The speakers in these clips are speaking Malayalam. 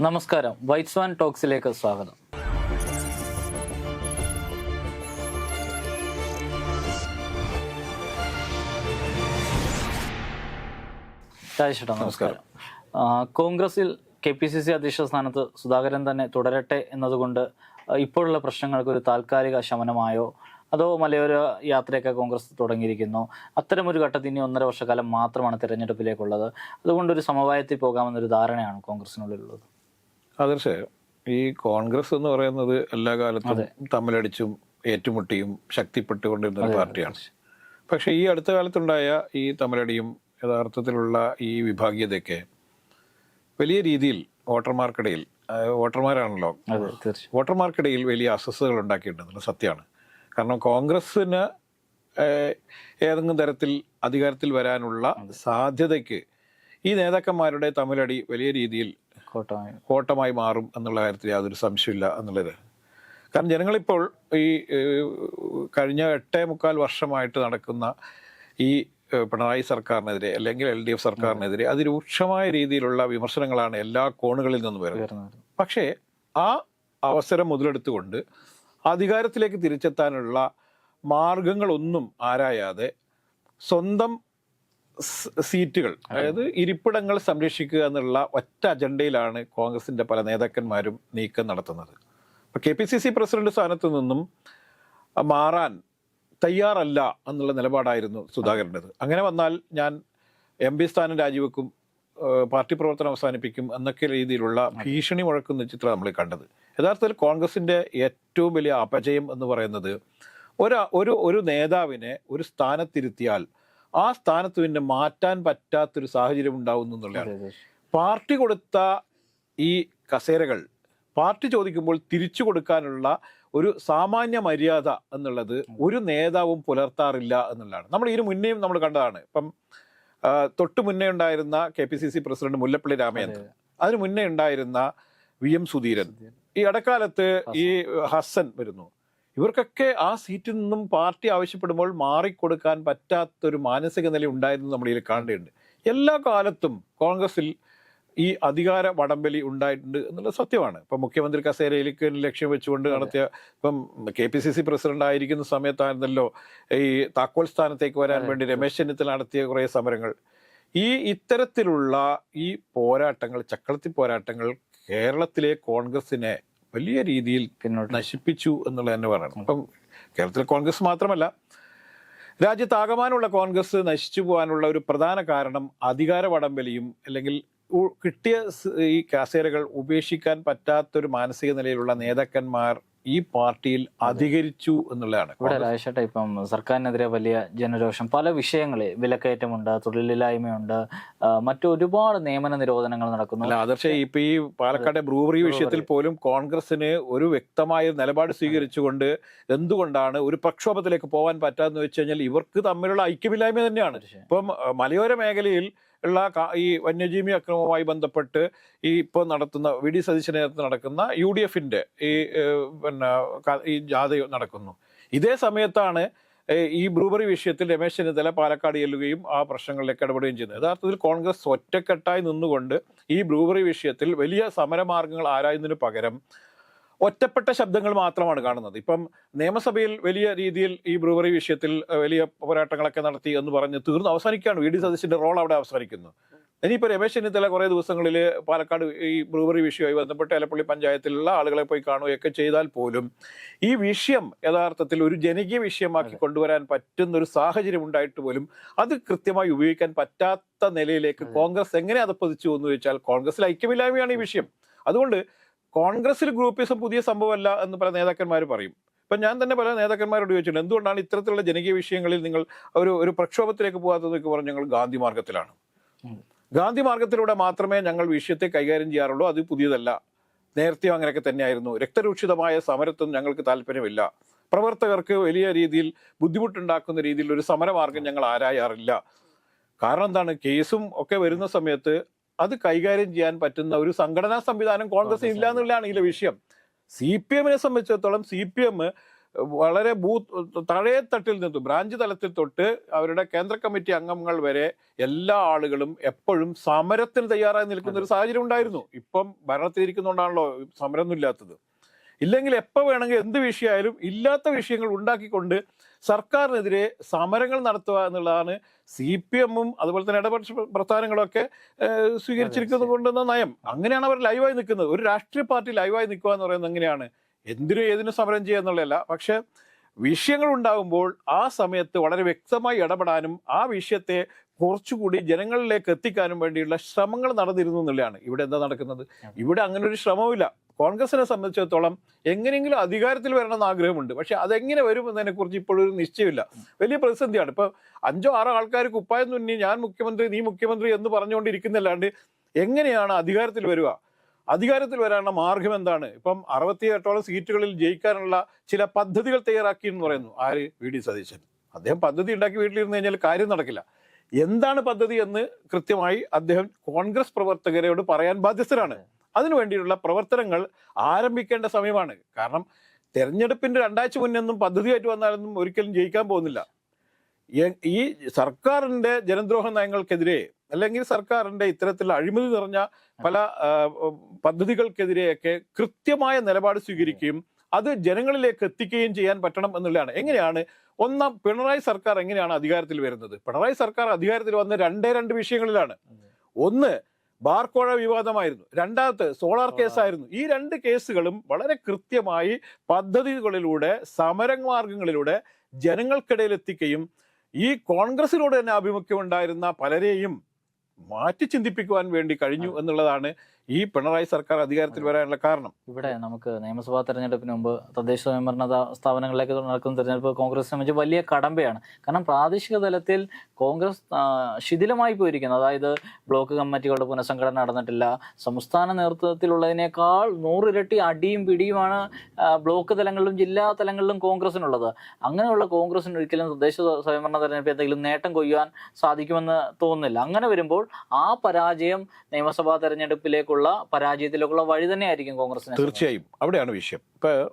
നമസ്കാരം. വൈറ്റ്സ് വാൻ ടോക്സിലേക്ക് സ്വാഗതം. രാജേഷേട്ടാ നമസ്കാരം. കോൺഗ്രസിൽ കെ പി സി സി അധ്യക്ഷ സ്ഥാനത്ത് സുധാകരൻ തന്നെ തുടരട്ടെ എന്നതുകൊണ്ട് ഇപ്പോഴുള്ള പ്രശ്നങ്ങൾക്ക് ഒരു താൽക്കാലിക ശമനമായോ അതോ മലയോര യാത്രയൊക്കെ കോൺഗ്രസ് തുടങ്ങിയിരിക്കുന്നു. അത്തരമൊരു ഘട്ടത്തിൽ ഇനി ഒന്നര വർഷക്കാലം മാത്രമാണ് തിരഞ്ഞെടുപ്പിലേക്കുള്ളത്. അതുകൊണ്ട് ഒരു സമവായത്തിൽ പോകാമെന്നൊരു ധാരണയാണ് കോൺഗ്രസിനുള്ളിലുള്ളത്. തീർച്ചയായും. ഈ കോൺഗ്രസ് എന്ന് പറയുന്നത് എല്ലാ കാലത്തും തമ്മിലടിച്ചും ഏറ്റുമുട്ടിയും ശക്തിപ്പെട്ടുകൊണ്ടിരുന്ന ഒരു പാർട്ടിയാണ്. പക്ഷെ ഈ അടുത്ത കാലത്തുണ്ടായ ഈ തമ്മിലടിയും യഥാർത്ഥത്തിലുള്ള ഈ വിഭാഗീയതയൊക്കെ വലിയ രീതിയിൽ വോട്ടർമാർക്കിടയിൽ വോട്ടർമാരാണല്ലോ. അതെ വോട്ടർമാർക്കിടയിൽ വലിയ അസ്വസ്ഥതകൾ ഉണ്ടാക്കിയിട്ടുണ്ടെന്നുള്ള സത്യമാണ്. കാരണം കോൺഗ്രസ്സിന് ഏതെങ്കിലും തരത്തിൽ അധികാരത്തിൽ വരാനുള്ള സാധ്യതയ്ക്ക് ഈ നേതാക്കന്മാരുടെ തമ്മിലടി വലിയ രീതിയിൽ കോട്ടമായി. മാറും എന്നുള്ള കാര്യത്തിൽ യാതൊരു സംശയമില്ല എന്നുള്ളത്. കാരണം ജനങ്ങളിപ്പോൾ ഈ കഴിഞ്ഞ എട്ടേ മുക്കാൽ വർഷമായിട്ട് നടക്കുന്ന ഈ പിണറായി സർക്കാരിനെതിരെ അല്ലെങ്കിൽ എൽ ഡി എഫ് സർക്കാരിനെതിരെ അതിരൂക്ഷമായ രീതിയിലുള്ള വിമർശനങ്ങളാണ് എല്ലാ കോണുകളിൽ നിന്നും വരുന്നത്. പക്ഷേ ആ അവസരം മുതലെടുത്തുകൊണ്ട് അധികാരത്തിലേക്ക് തിരിച്ചെത്താനുള്ള മാർഗങ്ങളൊന്നും ആരായാതെ സ്വന്തം സീറ്റുകൾ അതായത് ഇരിപ്പിടങ്ങൾ സംരക്ഷിക്കുക എന്നുള്ള ഒറ്റ അജണ്ടയിലാണ് കോൺഗ്രസിന്റെ പല നേതാക്കന്മാരും നീക്കം നടത്തുന്നത്. അപ്പൊ K P C C president സ്ഥാനത്ത് നിന്നും മാറാൻ തയ്യാറല്ല എന്നുള്ള നിലപാടായിരുന്നു സുധാകരന്റെത്. അങ്ങനെ വന്നാൽ ഞാൻ എം പി സ്ഥാനം രാജിവെക്കും പാർട്ടി പ്രവർത്തനം അവസാനിപ്പിക്കും എന്നൊക്കെ രീതിയിലുള്ള ഭീഷണി മുഴക്കുന്ന ചിത്രം നമ്മൾ കണ്ടത്. യഥാർത്ഥത്തിൽ കോൺഗ്രസിന്റെ ഏറ്റവും വലിയ അപജയം എന്ന് പറയുന്നത് ഒരു ഒരു ഒരു നേതാവിനെ ഒരു സ്ഥാനത്തിരുത്തിയാൽ ആ സ്ഥാനത്ത് പിന്നെ മാറ്റാൻ പറ്റാത്തൊരു സാഹചര്യം ഉണ്ടാവുന്നു എന്നുള്ളതാണ്. പാർട്ടി കൊടുത്ത ഈ കസേരകൾ പാർട്ടി ചോദിക്കുമ്പോൾ തിരിച്ചു കൊടുക്കാനുള്ള ഒരു സാമാന്യ മര്യാദ എന്നുള്ളത് ഒരു നേതാവും പുലർത്താറില്ല എന്നുള്ളതാണ്. നമ്മൾ ഇതിനു മുന്നേയും നമ്മൾ കണ്ടതാണ്. ഇപ്പം തൊട്ടു മുന്നേ ഉണ്ടായിരുന്ന K P C C president Mullappally Ramachandran അതിനു മുന്നേ ഉണ്ടായിരുന്ന വി എം സുധീരൻ. ഈ ഇടക്കാലത്ത് ഈ ഹസൻ വരുന്നു. ഇവർക്കൊക്കെ ആ സീറ്റിൽ നിന്നും പാർട്ടി ആവശ്യപ്പെടുമ്പോൾ മാറിക്കൊടുക്കാൻ പറ്റാത്തൊരു മാനസിക നില ഉണ്ടായിരുന്നു നമ്മൾ ഇതിൽ കാണേണ്ടതുണ്ട്. എല്ലാ കാലത്തും കോൺഗ്രസിൽ ഈ അധികാര വടംവലി ഉണ്ടായിട്ടുണ്ട് എന്നുള്ളത് സത്യമാണ്. ഇപ്പം മുഖ്യമന്ത്രി കസേരയിലേക്ക് ലക്ഷ്യം വെച്ചുകൊണ്ട് നടത്തിയ ഇപ്പം K P C C president ആയിരിക്കുന്ന സമയത്തായിരുന്നല്ലോ ഈ താക്കോൽ സ്ഥാനത്തേക്ക് വരാൻ വേണ്ടി രമേശ് ചെന്നിത്തല നടത്തിയ കുറേ സമരങ്ങൾ. ഈ ഇത്തരത്തിലുള്ള ഈ പോരാട്ടങ്ങൾ ചക്രത്തി പോരാട്ടങ്ങൾ കേരളത്തിലെ കോൺഗ്രസിനെ വലിയ രീതിയിൽ നശിപ്പിച്ചു എന്നുള്ളത് തന്നെ പറയണം. അപ്പം കേരളത്തിലെ കോൺഗ്രസ് മാത്രമല്ല രാജ്യത്താകമാനുള്ള കോൺഗ്രസ് നശിച്ചു പോകാനുള്ള ഒരു പ്രധാന കാരണം അധികാര വടംവലിയും അല്ലെങ്കിൽ കിട്ടിയ ഈ കസേരകൾ ഉപേക്ഷിക്കാൻ പറ്റാത്തൊരു മാനസിക നിലയിലുള്ള നേതാക്കന്മാർ ഈ പാർട്ടിയിൽ അധികരിച്ചു എന്നുള്ളതാണ് ഇവിടെ രാജേഷേട്ട ഇപ്പം സർക്കാരിനെതിരെ വലിയ ജനരോഷം. പല വിഷയങ്ങളെ വിലക്കയറ്റമുണ്ട് തൊഴിലില്ലായ്മയുണ്ട് മറ്റൊരുപാട് മറ്റു ഒരുപാട് നിയമന നിരോധനങ്ങൾ നടക്കുന്നു. അല്ല ആദർശ ഇപ്പൊ ഈ പാലക്കാട് ബ്രൂവറി വിഷയത്തിൽ പോലും കോൺഗ്രസിന് ഒരു വ്യക്തമായ നിലപാട് സ്വീകരിച്ചുകൊണ്ട് എന്തുകൊണ്ടാണ് ഒരു പ്രക്ഷോഭത്തിലേക്ക് പോകാൻ പറ്റാന്ന് വെച്ച് കഴിഞ്ഞാൽ ഇവർക്ക് തമ്മിലുള്ള ഐക്യമില്ലായ്മ തന്നെയാണ്. ഇപ്പം മലയോര മേഖലയിൽ ഉള്ള ഈ വന്യജീവി അക്രമവുമായി ബന്ധപ്പെട്ട് ഈ ഇപ്പോൾ നടത്തുന്ന വി ഡി നേതൃത്വത്തിൽ നടക്കുന്ന യു ഡി എഫിന്റെ ഈ പിന്നെ ഈ ജാഥ നടക്കുന്നു. ഇതേ സമയത്താണ് ഈ ബ്രൂബറി വിഷയത്തിൽ രമേശ് ചെന്നിത്തല പാലക്കാട് ചെല്ലുകയും ആ പ്രശ്നങ്ങളിലേക്ക് ഇടപെടുകയും ചെയ്യുന്നത്. യഥാർത്ഥത്തിൽ കോൺഗ്രസ് ഒറ്റക്കെട്ടായി നിന്നുകൊണ്ട് ഈ ബ്രൂബറി വിഷയത്തിൽ വലിയ സമരമാർഗങ്ങൾ ആരായുന്നതിന് പകരം ഒറ്റപ്പെട്ട ശബ്ദങ്ങൾ മാത്രമാണ് കാണുന്നത്. ഇപ്പം നിയമസഭയിൽ വലിയ രീതിയിൽ ഈ ബ്രൂവറി വിഷയത്തിൽ വലിയ പോരാട്ടങ്ങളൊക്കെ നടത്തി എന്ന് പറഞ്ഞ് തീർന്നു. അവസാനിക്കുകയാണ്. വി ഡി സതീശന്റെ റോൾ അവിടെ അവസാനിക്കുന്നു. ഇനിയിപ്പോൾ രമേശ് ചെന്നിത്തല കുറേ ദിവസങ്ങളിൽ പാലക്കാട് ഈ ബ്രൂവറി വിഷയവുമായി ബന്ധപ്പെട്ട് ഏലപ്പള്ളി പഞ്ചായത്തിലുള്ള ആളുകളെ പോയി കാണുകയൊക്കെ ചെയ്താൽ പോലും ഈ വിഷയം യഥാർത്ഥത്തിൽ ഒരു ജനകീയ വിഷയമാക്കി കൊണ്ടുവരാൻ പറ്റുന്ന ഒരു സാഹചര്യം ഉണ്ടായിട്ട് പോലും അത് കൃത്യമായി ഉപയോഗിക്കാൻ പറ്റാത്ത നിലയിലേക്ക് കോൺഗ്രസ് എങ്ങനെ അതപ്പതിച്ചു എന്ന് ചോദിച്ചാൽ കോൺഗ്രസിൽ ഐക്യമില്ലായ്മയാണ് ഈ വിഷയം. അതുകൊണ്ട് കോൺഗ്രസിൽ ഗ്രൂപ്പിസം പുതിയ സംഭവമല്ല എന്ന് പല നേതാക്കന്മാർ പറയും. ഇപ്പം ഞാൻ തന്നെ പല നേതാക്കന്മാരോട് ചോദിച്ചിട്ടുണ്ട് എന്തുകൊണ്ടാണ് ഇത്തരത്തിലുള്ള ജനകീയ വിഷയങ്ങളിൽ നിങ്ങൾ ഒരു ഒരു പ്രക്ഷോഭത്തിലേക്ക് പോകാത്തതെന്നൊക്കെ പറഞ്ഞ് ഞങ്ങൾ ഗാന്ധി മാർഗത്തിലാണ്. ഗാന്ധി മാർഗത്തിലൂടെ മാത്രമേ ഞങ്ങൾ വിഷയത്തെ കൈകാര്യം ചെയ്യാറുള്ളൂ അത് പുതിയതല്ല. നേരത്തെയും അങ്ങനെയൊക്കെ തന്നെയായിരുന്നു. രക്തരൂക്ഷിതമായ സമരത്വം ഞങ്ങൾക്ക് താല്പര്യമില്ല. പ്രവർത്തകർക്ക് വലിയ രീതിയിൽ ബുദ്ധിമുട്ടുണ്ടാക്കുന്ന രീതിയിൽ ഒരു സമരമാർഗം ഞങ്ങൾ ആരായാറില്ല. കാരണം എന്താണ് കേസും ഒക്കെ വരുന്ന സമയത്ത് അത് കൈകാര്യം ചെയ്യാൻ പറ്റുന്ന ഒരു സംഘടനാ സംവിധാനം കോൺഗ്രസ് ഇല്ല എന്നുള്ളതാണ് ഇതിലെ വിഷയം. സി പി എമ്മിനെ സംബന്ധിച്ചിടത്തോളം സി പി എം വളരെ ബൂത്ത് തട്ടിൽ നിന്ന് ബ്രാഞ്ച് തലത്തിൽ തൊട്ട് അവരുടെ കേന്ദ്ര കമ്മിറ്റി അംഗങ്ങൾ വരെ എല്ലാ ആളുകളും എപ്പോഴും സമരത്തിന് തയ്യാറായി നിൽക്കുന്ന ഒരു സാഹചര്യം ഉണ്ടായിരുന്നു. ഇപ്പം ഭരണത്തിലിരിക്കുന്നതുകൊണ്ടാണല്ലോ സമരമൊന്നും ഇല്ലാത്തത്. ഇല്ലെങ്കിൽ എപ്പോൾ വേണമെങ്കിൽ എന്ത് വിഷയമായാലും ഇല്ലാത്ത വിഷയങ്ങൾ ഉണ്ടാക്കിക്കൊണ്ട് സർക്കാരിനെതിരെ സമരങ്ങൾ നടത്തുക എന്നുള്ളതാണ് സി പി എമ്മും അതുപോലെ തന്നെ ഇടപെട്ട പ്രസ്ഥാനങ്ങളൊക്കെ സ്വീകരിച്ചിരിക്കുന്നത് കൊണ്ടുവന്ന നയം. അങ്ങനെയാണ് അവർ ലൈവായി നിൽക്കുന്നത്. ഒരു രാഷ്ട്രീയ പാർട്ടി ലൈവായി നിൽക്കുക എന്ന് പറയുന്നത് എങ്ങനെയാണ്? എന്തിനും ഏതിനും സമരം ചെയ്യുക എന്നുള്ളതല്ല. പക്ഷെ വിഷയങ്ങൾ ഉണ്ടാകുമ്പോൾ ആ സമയത്ത് വളരെ വ്യക്തമായി ഇടപെടാനും ആ വിഷയത്തെ കുറച്ചുകൂടി ജനങ്ങളിലേക്ക് എത്തിക്കാനും വേണ്ടിയുള്ള ശ്രമങ്ങൾ നടന്നിരുന്നു എന്നുള്ളതാണ്. ഇവിടെ എന്താ നടക്കുന്നത്? ഇവിടെ അങ്ങനെ ഒരു ശ്രമവുമില്ല. കോൺഗ്രസിനെ സംബന്ധിച്ചിടത്തോളം എങ്ങനെയെങ്കിലും അധികാരത്തിൽ വരണമെന്ന് ആഗ്രഹമുണ്ട്. പക്ഷെ അതെങ്ങനെ വരും എന്നതിനെ കുറിച്ച് ഇപ്പോഴും ഒരു നിശ്ചയമില്ല. വലിയ പ്രതിസന്ധിയാണ്. ഇപ്പൊ അഞ്ചോ ആറോ ആൾക്കാർ കുപ്പായം തുന്നി ഞാൻ മുഖ്യമന്ത്രി നീ മുഖ്യമന്ത്രി എന്ന് പറഞ്ഞുകൊണ്ടിരിക്കുന്നല്ലാണ്ട് എങ്ങനെയാണ് അധികാരത്തിൽ വരിക? അധികാരത്തിൽ വരാനുള്ള മാർഗം എന്താണ്? ഇപ്പം അറുപത്തിയെട്ടോളം സീറ്റുകളിൽ ജയിക്കാനുള്ള ചില പദ്ധതികൾ തയ്യാറാക്കി എന്ന് പറയുന്നു. ആര്? വി. ഡി. സതീശൻ. അദ്ദേഹം പദ്ധതി ഉണ്ടാക്കി വീട്ടിലിരുന്ന് കഴിഞ്ഞാൽ കാര്യം നടക്കില്ല. എന്താണ് പദ്ധതി എന്ന് കൃത്യമായി അദ്ദേഹം കോൺഗ്രസ് പ്രവർത്തകരോട് പറയാൻ ബാധ്യസ്ഥരാണ്. അതിനു വേണ്ടിയിട്ടുള്ള പ്രവർത്തനങ്ങൾ ആരംഭിക്കേണ്ട സമയമാണ്. കാരണം തെരഞ്ഞെടുപ്പിന്റെ രണ്ടാഴ്ച മുന്നൊന്നും പദ്ധതിയായിട്ട് വന്നാലൊന്നും ഒരിക്കലും ജയിക്കാൻ പോകുന്നില്ല. ഈ സർക്കാരിന്റെ ജനദ്രോഹ നയങ്ങൾക്കെതിരെ അല്ലെങ്കിൽ സർക്കാരിന്റെ ഇത്തരത്തിൽ അഴിമതി നിറഞ്ഞ പല പദ്ധതികൾക്കെതിരെയൊക്കെ കൃത്യമായ നിലപാട് സ്വീകരിക്കുകയും അത് ജനങ്ങളിലേക്ക് എത്തിക്കുകയും ചെയ്യാൻ പറ്റണം എന്നുള്ളതാണ്. എങ്ങനെയാണ് ഒന്നാം പിണറായി സർക്കാർ എങ്ങനെയാണ് അധികാരത്തിൽ വരുന്നത്? പിണറായി സർക്കാർ അധികാരത്തിൽ വന്ന രണ്ടേ രണ്ട് വിഷയങ്ങളിലാണ്. ഒന്ന് ബാർക്കോഴ വിവാദമായിരുന്നു. രണ്ടാമത്തെ സോളാർ കേസായിരുന്നു. ഈ രണ്ട് കേസുകളും വളരെ കൃത്യമായി പദ്ധതികളിലൂടെ സമരമാർഗങ്ങളിലൂടെ ജനങ്ങൾക്കിടയിൽ എത്തിക്കുകയും ഈ കോൺഗ്രസിനോട് തന്നെ ആഭിമുഖ്യം ഉണ്ടായിരുന്ന പലരെയും മാറ്റി ചിന്തിപ്പിക്കുവാൻ വേണ്ടി കഴിഞ്ഞു എന്നുള്ളതാണ് ഈ പിണറായി സർക്കാർ അധികാരത്തിൽ വരാനുള്ള കാരണം. ഇവിടെ നമുക്ക് നിയമസഭാ തെരഞ്ഞെടുപ്പിന് മുമ്പ് തദ്ദേശ സ്വയംഭരണ സ്ഥാപനങ്ങളിലേക്ക് നടക്കുന്ന തെരഞ്ഞെടുപ്പ് കോൺഗ്രസ് സംബന്ധിച്ച് വലിയ കടമ്പയാണ്. കാരണം പ്രാദേശിക തലത്തിൽ കോൺഗ്രസ് ശിഥിലമായി പോയിരിക്കുന്നു. അതായത് ബ്ലോക്ക് കമ്മിറ്റികളുടെ പുനഃസംഘടന നടന്നിട്ടില്ല. സംസ്ഥാന നേതൃത്വത്തിലുള്ളതിനേക്കാൾ നൂറിരട്ടി അടിയും പിടിയുമാണ് ബ്ലോക്ക് തലങ്ങളിലും ജില്ലാ തലങ്ങളിലും കോൺഗ്രസിനുള്ളത്. അങ്ങനെയുള്ള കോൺഗ്രസിന് ഒരിക്കലും തദ്ദേശ സ്വയംഭരണ തെരഞ്ഞെടുപ്പ് എന്തെങ്കിലും നേട്ടം കൊയ്യുവാൻ സാധിക്കുമെന്ന് തോന്നുന്നില്ല. അങ്ങനെ വരുമ്പോൾ ആ പരാജയം നിയമസഭാ തെരഞ്ഞെടുപ്പിലേക്കുള്ള പരാജയത്തിലേക്കുള്ള വഴി തന്നെയായിരിക്കും കോൺഗ്രസിന് തീർച്ചയായും. അവിടെയാണ് വിഷയം. ഇപ്പൊ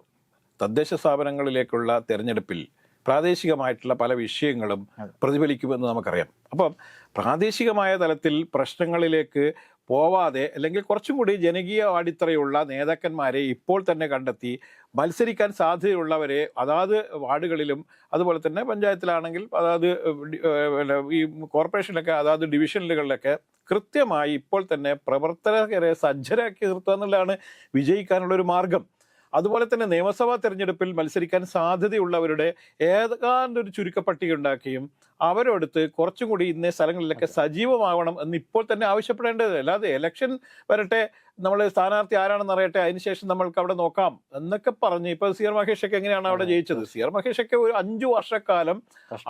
തദ്ദേശ സ്ഥാപനങ്ങളിലേക്കുള്ള തെരഞ്ഞെടുപ്പിൽ പ്രാദേശികമായിട്ടുള്ള പല വിഷയങ്ങളും. പ്രതിഫലിക്കുമെന്ന് നമുക്കറിയാം. അപ്പം പ്രാദേശികമായ തലത്തിൽ പ്രശ്നങ്ങളിലേക്ക് പോവാതെ അല്ലെങ്കിൽ കുറച്ചും കൂടി ജനകീയ അടിത്തറയുള്ള നേതാക്കന്മാരെ ഇപ്പോൾ തന്നെ കണ്ടെത്തി മത്സരിക്കാൻ സാധ്യതയുള്ളവരെ അതാത് വാർഡുകളിലും അതുപോലെ തന്നെ പഞ്ചായത്തിലാണെങ്കിൽ അതാത് ഈ കോർപ്പറേഷനിലൊക്കെ അതാത് ഡിവിഷനുകളിലൊക്കെ കൃത്യമായി ഇപ്പോൾ തന്നെ പ്രവർത്തകരെ സജ്ജരാക്കി നിർത്തുക എന്നുള്ളതാണ് വിജയിക്കാനുള്ള ഒരു മാർഗം. അതുപോലെ തന്നെ നിയമസഭാ തെരഞ്ഞെടുപ്പിൽ മത്സരിക്കാൻ സാധ്യതയുള്ളവരുടെ ഏതാണ്ട് ഒരു ചുരുക്കപ്പട്ടിക ഉണ്ടാക്കുകയും അവരോടുത്ത് കുറച്ചും കൂടി ഇന്ന സ്ഥലങ്ങളിലൊക്കെ സജീവമാവണം എന്ന് ഇപ്പോൾ തന്നെ ആവശ്യപ്പെടേണ്ടത്. അല്ലാതെ ഇലക്ഷൻ വരട്ടെ നമ്മൾ സ്ഥാനാർത്ഥി ആരാണെന്ന് അറിയട്ടെ അതിനുശേഷം നമ്മൾക്ക് അവിടെ നോക്കാം എന്നൊക്കെ പറഞ്ഞ് ഇപ്പൊ സി ആർ മഹേഷൊക്കെ എങ്ങനെയാണ് അവിടെ ജയിച്ചത്? സി ആർ മഹേഷൊക്കെ ഒരു അഞ്ചു വർഷക്കാലം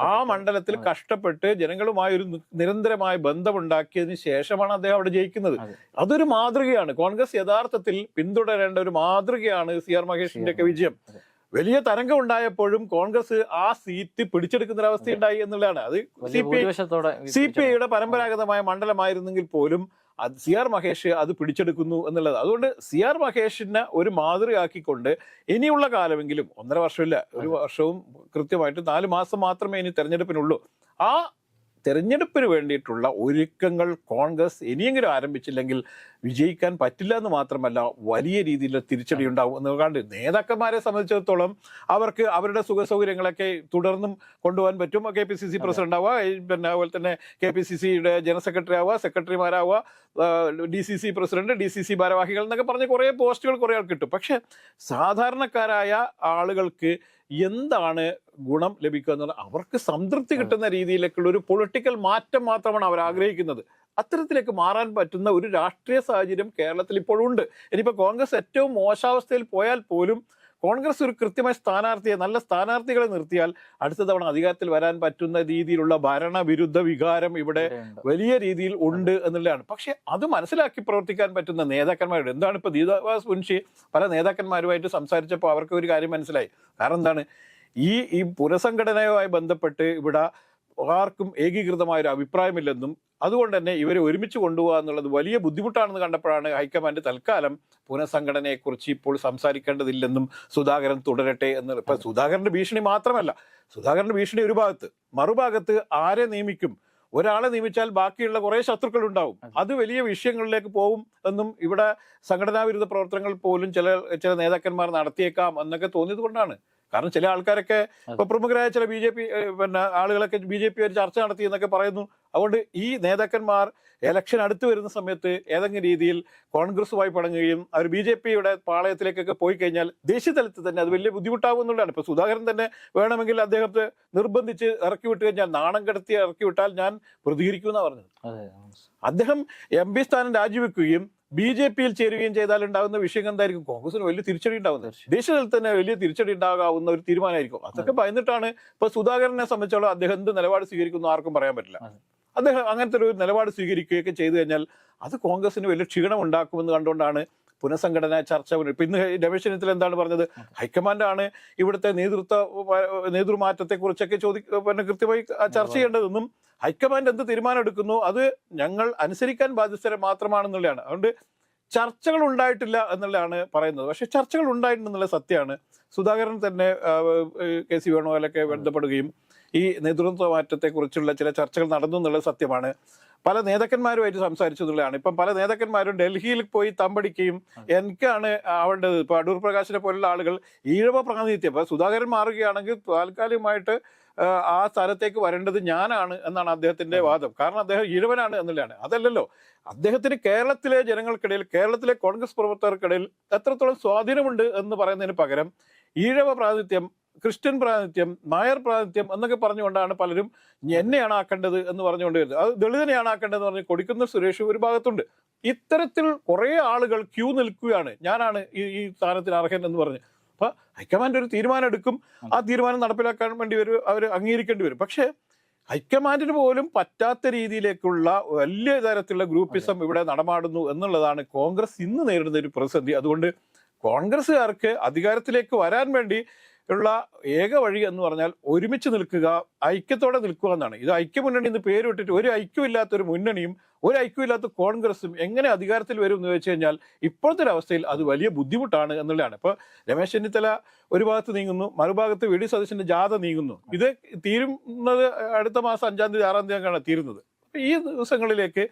ആ മണ്ഡലത്തിൽ കഷ്ടപ്പെട്ട് ജനങ്ങളുമായി ഒരു നിരന്തരമായ ബന്ധമുണ്ടാക്കിയതിന് ശേഷമാണ് അദ്ദേഹം അവിടെ ജയിക്കുന്നത്. അതൊരു മാതൃകയാണ്. കോൺഗ്രസ് യഥാർത്ഥത്തിൽ പിന്തുടരേണ്ട ഒരു മാതൃകയാണ് സി ആർ മഹേഷിന്റെ ഒക്കെ വിജയം. വലിയ തരംഗം ഉണ്ടായപ്പോഴും കോൺഗ്രസ് ആ സീറ്റ് പിടിച്ചെടുക്കുന്ന ഒരവസ്ഥ ഉണ്ടായി എന്നുള്ളതാണ്. അത് സി പി സി പി ഐയുടെ പരമ്പരാഗതമായ മണ്ഡലമായിരുന്നെങ്കിൽ പോലും സി ആർ മഹേഷ് അത് പിടിച്ചെടുക്കുന്നു എന്നുള്ളത്. അതുകൊണ്ട് സി ആർ മഹേഷിനെ ഒരു മാതൃകയാക്കിക്കൊണ്ട് ഇനിയുള്ള കാലമെങ്കിലും ഒന്നര വർഷമില്ല ഒരു വർഷവും കൃത്യമായിട്ട് നാല് മാസം മാത്രമേ ഇനി തെരഞ്ഞെടുപ്പിനുള്ളൂ. ആ തെരഞ്ഞെടുപ്പിന് വേണ്ടിയിട്ടുള്ള ഒരുക്കങ്ങൾ കോൺഗ്രസ് ഇനിയെങ്കിലും ആരംഭിച്ചില്ലെങ്കിൽ വിജയിക്കാൻ പറ്റില്ല എന്ന് മാത്രമല്ല വലിയ രീതിയിൽ തിരിച്ചടി ഉണ്ടാവും എന്ന് കണ്ട് നേതാക്കന്മാരെ സംബന്ധിച്ചിടത്തോളം അവർക്ക് അവരുടെ സുഖ സൗകര്യങ്ങളൊക്കെ തുടർന്നും കൊണ്ടുപോകാൻ പറ്റും. K P C C president ആവുക പിന്നെ അതുപോലെ തന്നെ കെ പി സി സിയുടെ ജനറൽ സെക്രട്ടറി ആവുക സെക്രട്ടറിമാരാവുക D C C president D C C ഭാരവാഹികൾ എന്നൊക്കെ പറഞ്ഞ് കുറേ പോസ്റ്റുകൾ കുറേ ആൾ കിട്ടും. പക്ഷെ സാധാരണക്കാരായ ആളുകൾക്ക് എന്താണ് ഗുണം ലഭിക്കുക എന്ന് അവർക്ക് സംതൃപ്തി കിട്ടുന്ന രീതിയിലേക്കുള്ള ഒരു പൊളിറ്റിക്കൽ മാറ്റം മാത്രമാണ് അവർ ആഗ്രഹിക്കുന്നത്. അത്തരത്തിലേക്ക് മാറാൻ പറ്റുന്ന ഒരു രാഷ്ട്രീയ സാഹചര്യം കേരളത്തിൽ ഇപ്പോഴുണ്ട് ഇനിയിപ്പോൾ കോൺഗ്രസ് ഏറ്റവും മോശാവസ്ഥയിൽ പോയാൽ പോലും കോൺഗ്രസ് ഒരു കൃത്യമായ സ്ഥാനാർത്ഥിയെ നല്ല സ്ഥാനാർത്ഥികളെ നിർത്തിയാൽ അടുത്ത തവണ അധികാരത്തിൽ വരാൻ പറ്റുന്ന രീതിയിലുള്ള ഭരണവിരുദ്ധ വികാരം ഇവിടെ വലിയ രീതിയിൽ ഉണ്ട് എന്നുള്ളതാണ്. പക്ഷേ അത് മനസ്സിലാക്കി പ്രവർത്തിക്കാൻ പറ്റുന്ന നേതാക്കന്മാരുടെ എന്താണ് ഇപ്പൊ ദീതാവാസ് മുൻഷി പല നേതാക്കന്മാരുമായിട്ട് സംസാരിച്ചപ്പോൾ അവർക്ക് ഒരു കാര്യം മനസ്സിലായി. കാരണം എന്താണ്? ഈ ഈ പുനഃസംഘടനയുമായി ബന്ധപ്പെട്ട് ഇവിടെ ആർക്കും ഏകീകൃതമായ ഒരു അഭിപ്രായമില്ലെന്നും അതുകൊണ്ട് തന്നെ ഇവരെ ഒരുമിച്ച് കൊണ്ടുപോകുക എന്നുള്ളത് വലിയ ബുദ്ധിമുട്ടാണെന്ന് കണ്ടപ്പോഴാണ് ഹൈക്കമാൻഡ് തൽക്കാലം പുനഃസംഘടനയെക്കുറിച്ച് ഇപ്പോൾ സംസാരിക്കേണ്ടതില്ലെന്നും സുധാകരൻ തുടരട്ടെ എന്ന് ഇപ്പം സുധാകരന്റെ ഭീഷണി മാത്രമല്ല സുധാകരന്റെ ഭീഷണി ഒരു ഭാഗത്ത് മറുഭാഗത്ത് ആരെ നിയമിക്കും? ഒരാളെ നിയമിച്ചാൽ ബാക്കിയുള്ള കുറേ ശത്രുക്കൾ ഉണ്ടാവും അത് വലിയ വിഷയങ്ങളിലേക്ക് പോകും എന്നും ഇവിടെ സംഘടനാ വിരുദ്ധ പ്രവർത്തനങ്ങൾ പോലും ചില ചില നേതാക്കന്മാർ നടത്തിയേക്കാം എന്നൊക്കെ തോന്നിയത് കൊണ്ടാണ് കാരണം ചില ആൾക്കാരൊക്കെ ഇപ്പൊ പ്രമുഖരായ ചില ബി ജെ പി പിന്നെ ആളുകളൊക്കെ ബി ജെ പി ഒരു ചർച്ച നടത്തി എന്നൊക്കെ പറയുന്നു. അതുകൊണ്ട് ഈ നേതാക്കന്മാർ എലക്ഷൻ അടുത്ത് വരുന്ന സമയത്ത് ഏതെങ്കിലും രീതിയിൽ കോൺഗ്രസുമായി പടങ്ങുകയും അവർ ബി ജെ പിയുടെ പാളയത്തിലേക്കൊക്കെ പോയി കഴിഞ്ഞാൽ ദേശീയ തലത്തിൽ തന്നെ അത് വലിയ ബുദ്ധിമുട്ടാവും എന്നുള്ളതാണ്. ഇപ്പൊ സുധാകരൻ തന്നെ വേണമെങ്കിൽ അദ്ദേഹത്തെ നിർബന്ധിച്ച് ഇറക്കി വിട്ട് കഴിഞ്ഞാൽ നാണം കടത്തി ഇറക്കി വിട്ടാൽ ഞാൻ പ്രതികരിക്കുമെന്നാണ് പറഞ്ഞത്. അദ്ദേഹം എം പി സ്ഥാനം രാജിവെക്കുകയും ബി ജെ പിയിൽ ചേരുകയും ചെയ്താൽ ഉണ്ടാകുന്ന വിഷയം എന്തായിരിക്കും? കോൺഗ്രസിന് വലിയ തിരിച്ചടി ഉണ്ടാവുന്നത്. ദേശീയ തലത്തിൽ തന്നെ വലിയ തിരിച്ചടി ഉണ്ടാകാവുന്ന ഒരു തീരുമാനമായിരിക്കും. അതൊക്കെ ഭയന്നിട്ടാണ് ഇപ്പൊ സുധാകരനെ സംബന്ധിച്ചോളം അദ്ദേഹം എന്ത് നിലപാട് സ്വീകരിക്കുന്നു ആർക്കും പറയാൻ പറ്റില്ല. അദ്ദേഹം അങ്ങനത്തെ ഒരു നിലപാട് സ്വീകരിക്കുകയൊക്കെ ചെയ്തു കഴിഞ്ഞാൽ അത് കോൺഗ്രസിന് വലിയ ക്ഷീണം ഉണ്ടാക്കുമെന്ന് കണ്ടുകൊണ്ടാണ് പുനഃസംഘടന ചർച്ച ഇപ്പൊ ഇന്ന് രമേശ് ചെന്നിത്തല എന്താണ് പറഞ്ഞത്? ഹൈക്കമാൻഡാണ് ഇവിടുത്തെ നേതൃത്വ നേതൃമാറ്റത്തെ കുറിച്ചൊക്കെ ചോദി പിന്നെ കൃത്യമായി ചർച്ച ചെയ്യേണ്ടതെന്നും ഹൈക്കമാൻഡ് എന്ത് തീരുമാനം എടുക്കുന്നു അത് ഞങ്ങൾ അനുസരിക്കാൻ ബാധ്യസ്ഥരെ മാത്രമാണെന്നുള്ളതാണ്. അതുകൊണ്ട് ചർച്ചകൾ ഉണ്ടായിട്ടില്ല എന്നുള്ളതാണ് പറയുന്നത്. പക്ഷെ ചർച്ചകൾ ഉണ്ടായിട്ടുണ്ടെന്നുള്ള സത്യമാണ്. സുധാകരൻ തന്നെ കെ സി വേണുപോലൊക്കെ ബന്ധപ്പെടുകയും ഈ നേതൃത്വ മാറ്റത്തെ കുറിച്ചുള്ള ചില ചർച്ചകൾ നടന്നു എന്നുള്ളത് സത്യമാണ്. പല നേതാക്കന്മാരുമായിട്ട് സംസാരിച്ചതുള്ളതാണ് ഇപ്പം പല നേതാക്കന്മാരും ഡൽഹിയിൽ പോയി തമ്പടിക്കുകയും എനിക്കാണ് ആവേണ്ടത് ഇപ്പൊ അടൂർ പ്രകാശിനെ പോലുള്ള ആളുകൾ ഈഴവ പ്രാതിനിധ്യം അപ്പൊ സുധാകരൻ മാറുകയാണെങ്കിൽ താൽക്കാലികമായിട്ട് ആ, ആ സ്ഥലത്തേക്ക് വരേണ്ടത് ഞാനാണ് എന്നാണ് അദ്ദേഹത്തിന്റെ വാദം. കാരണം അദ്ദേഹം ഈഴവനാണ് എന്നുള്ളതാണ്. അതല്ലല്ലോ. അദ്ദേഹത്തിന് കേരളത്തിലെ ജനങ്ങൾക്കിടയിൽ കേരളത്തിലെ കോൺഗ്രസ് പ്രവർത്തകർക്കിടയിൽ എത്രത്തോളം സ്വാധീനമുണ്ട് എന്ന് പറയുന്നതിന് പകരം ഈഴവ പ്രാതിനിധ്യം ക്രിസ്ത്യൻ പ്രാതിനിധ്യം നായർ പ്രാതിനിധ്യം എന്നൊക്കെ പറഞ്ഞുകൊണ്ടാണ് പലരും എന്നെയാണ് ആക്കേണ്ടത് എന്ന് പറഞ്ഞുകൊണ്ട് വരുന്നത് അത് ദളിതനെയാണ് ആക്കേണ്ടത് പറഞ്ഞ് കൊടുക്കുന്ന സുരേഷ് ഒരു ഭാഗത്തുണ്ട്. ഇത്തരത്തിൽ കുറേ ആളുകൾ ക്യൂ നിൽക്കുകയാണ്. ഞാനാണ് ഈ ഈ സ്ഥാനത്തിന് അർഹൻ എന്ന് പറഞ്ഞ്. അപ്പൊ ഹൈക്കമാൻഡ് ഒരു തീരുമാനം എടുക്കും. ആ തീരുമാനം നടപ്പിലാക്കാൻ വേണ്ടി ഒരു അവർ അംഗീകരിക്കേണ്ടി വരും. പക്ഷേ ഹൈക്കമാൻഡിന് പോലും പറ്റാത്ത രീതിയിലേക്കുള്ള വലിയ തരത്തിലുള്ള ഗ്രൂപ്പിസം ഇവിടെ നടമാടുന്നു എന്നുള്ളതാണ് കോൺഗ്രസ് ഇന്ന് നേരിടുന്ന ഒരു പ്രതിസന്ധി. അതുകൊണ്ട് കോൺഗ്രസ്സുകാർക്ക് അധികാരത്തിലേക്ക് വരാൻ വേണ്ടി ഉള്ള ഏക വഴി എന്ന് പറഞ്ഞാൽ ഒരുമിച്ച് നിൽക്കുക ഐക്യത്തോടെ നിൽക്കുക എന്നാണ്. ഇത് ഐക്യമുന്നണി എന്ന് പേരിട്ടിട്ട് ഒരു ഐക്യമില്ലാത്ത ഒരു മുന്നണിയും ഒരു ഐക്യമില്ലാത്ത കോൺഗ്രസും എങ്ങനെ അധികാരത്തിൽ വരും എന്ന് വെച്ച് കഴിഞ്ഞാൽ ഇപ്പോഴത്തെ ഒരു അവസ്ഥയിൽ അത് വലിയ ബുദ്ധിമുട്ടാണ് എന്നുള്ളതാണ്. ഇപ്പൊ രമേശ് ചെന്നിത്തല ഒരു ഭാഗത്ത് നീങ്ങുന്നു മറുഭാഗത്ത് വി ഡി സതീശന്റെ ജാഥ നീങ്ങുന്നു. ഇത് തീരുന്നത് അടുത്ത മാസം അഞ്ചാം തീയതി ആറാം തീയതി തീരുന്നത്. ഈ ദിവസങ്ങളിലേക്ക്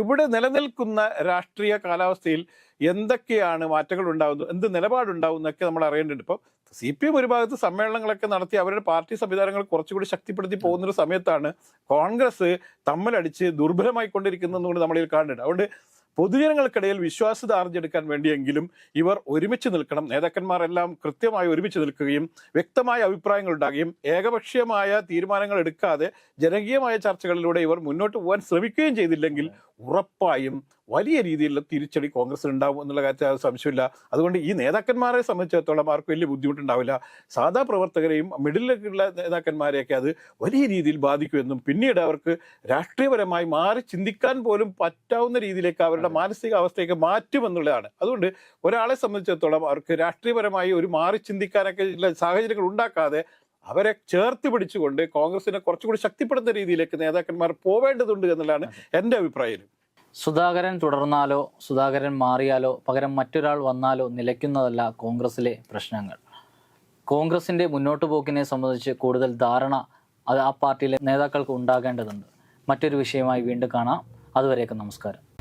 ഇവിടെ നിലനിൽക്കുന്ന രാഷ്ട്രീയ കാലാവസ്ഥയിൽ എന്തൊക്കെയാണ് മാറ്റങ്ങൾ ഉണ്ടാകുന്നത് എന്ത് നിലപാടുണ്ടാവും എന്നൊക്കെ നമ്മൾ അറിയേണ്ടതുണ്ട്. ഇപ്പോൾ സി പി എം ഒരു ഭാഗത്ത് സമ്മേളനങ്ങളൊക്കെ നടത്തി അവരുടെ പാർട്ടി സംവിധാനങ്ങൾ കുറച്ചുകൂടി ശക്തിപ്പെടുത്തി പോകുന്ന ഒരു സമയത്താണ് കോൺഗ്രസ് തമ്മിലടിച്ച് ദുർബലമായിക്കൊണ്ടിരിക്കുന്നതെന്നുകൊണ്ട് നമ്മളിൽ കാണുന്നുണ്ട്. അതുകൊണ്ട് പൊതുജനങ്ങൾക്കിടയിൽ വിശ്വാസ്യത ആർജിച്ചെടുക്കാൻ വേണ്ടിയെങ്കിലും ഇവർ ഒരുമിച്ച് നിൽക്കണം. നേതാക്കന്മാരെല്ലാം കൃത്യമായി ഒരുമിച്ച് നിൽക്കുകയും വ്യക്തമായ അഭിപ്രായങ്ങൾ ഉണ്ടാകുകയും ഏകപക്ഷീയമായ തീരുമാനങ്ങൾ എടുക്കാതെ ജനകീയമായ ചർച്ചകളിലൂടെ ഇവർ മുന്നോട്ട് പോകാൻ ശ്രമിക്കുകയും ചെയ്തില്ലെങ്കിൽ ഉറപ്പായും വലിയ രീതിയിലുള്ള തിരിച്ചടി കോൺഗ്രസിന് ഉണ്ടാവും എന്നുള്ള കാര്യത്തിൽ അത് സംശയമില്ല അതുകൊണ്ട് ഈ നേതാക്കന്മാരെ സംബന്ധിച്ചിടത്തോളം ആർക്ക് വലിയ ബുദ്ധിമുട്ടുണ്ടാവില്ല. സാധാ പ്രവർത്തകരെയും മിഡിലുള്ള നേതാക്കന്മാരെയൊക്കെ അത് വലിയ രീതിയിൽ ബാധിക്കുമെന്നും പിന്നീട് അവർക്ക് രാഷ്ട്രീയപരമായി മാറി ചിന്തിക്കാൻ പോലും പറ്റാവുന്ന രീതിയിലേക്ക് അവരുടെ മാനസികാവസ്ഥയൊക്കെ മാറ്റുമെന്നുള്ളതാണ്. അതുകൊണ്ട് ഒരാളെ സംബന്ധിച്ചിടത്തോളം അവർക്ക് രാഷ്ട്രീയപരമായി ഒരു മാറി ചിന്തിക്കാനൊക്കെ ഉള്ള സാഹചര്യങ്ങൾ ഉണ്ടാക്കാതെ അവരെ ചേർത്ത് പിടിച്ചുകൊണ്ട് കോൺഗ്രസിനെ കുറച്ചുകൂടി ശക്തിപ്പെടുന്ന രീതിയിലേക്ക് നേതാക്കന്മാർ പോവേണ്ടതുണ്ട് എന്നുള്ളതാണ് എന്റെ അഭിപ്രായം. സുധാകരൻ തുടർന്നാലോ സുധാകരൻ മാറിയാലോ പകരം മറ്റൊരാൾ വന്നാലോ നിലയ്ക്കുന്നതല്ല കോൺഗ്രസിലെ പ്രശ്നങ്ങൾ. കോൺഗ്രസിന്റെ മുന്നോട്ട് പോക്കിനെ സംബന്ധിച്ച് കൂടുതൽ ധാരണ അത് ആ പാർട്ടിയിലെ നേതാക്കൾക്ക് ഉണ്ടാകേണ്ടതുണ്ട്. മറ്റൊരു വിഷയമായി വീണ്ടും കാണാം. അതുവരെയൊക്കെ നമസ്കാരം.